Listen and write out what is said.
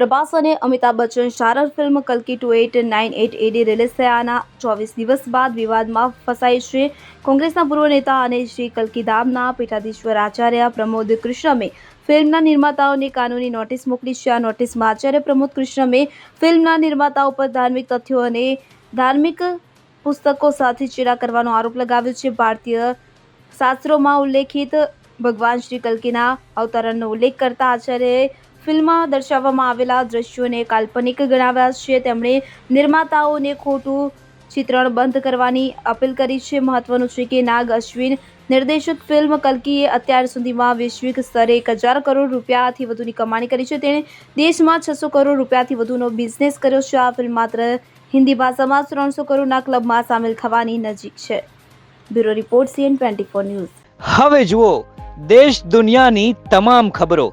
પ્રભાસ અને Amitabh Bachchan starrer film કલકી two eight nine eight AD release થયાના ચોવીસ દિવસ બાદ વિવાદમાં ફસાઈ છે કોંગ્રેસના પૂર્વ નેતા અને શ્રી કલકીધામના પીઠાધીશ્વર આચાર્ય પ્રમોદ કૃષ્ણમે ફિલ્મના નિર્માતાઓને કાનૂની નોટિસ મોકલી છે. આ નોટિસમાં આચાર્ય પ્રમોદ કૃષ્ણમે ફિલ્મના નિર્માતાઓ પર ધાર્મિક તથ્યો અને ધાર્મિક પુસ્તકો સાથે ચેડા કરવાનો આરોપ લગાવ્યો છે. ભારતીય શાસ્ત્રોમાં ઉલ્લેખિત ભગવાન શ્રી કલ્કીના અવતરણનો ઉલ્લેખ કરતા આચાર્યએ ફિલ્મમાં દર્શાવવામાં આવેલા દ્રશ્યોને કાલ્પનિક ગણાવ્યા છે. તેમણે નિર્માતાઓને ખોટું ચિત્રણ બંધ કરવાની અપીલ કરી છે. મહત્વનું છે કે નાગ અશ્વિન નિર્દેશક ફિલ્મ કલ્કીએ અત્યાર સુધીમાં વૈશ્વિક સ્તરે એક હજાર કરોડ રૂપિયાથી વધુની કમાણી કરી છે. તેણે દેશમાં છસો કરોડ રૂપિયાથી વધુનો બિઝનેસ કર્યો છે. આ ફિલ્મ માત્ર હિન્દી ભાષામાં ત્રણસો કરોડના ક્લબમાં સામેલ થવાની નજીક છે. Bureau report CN twenty four news. હવે જુઓ, દેશ દુનિયાની તમામ ખબરો.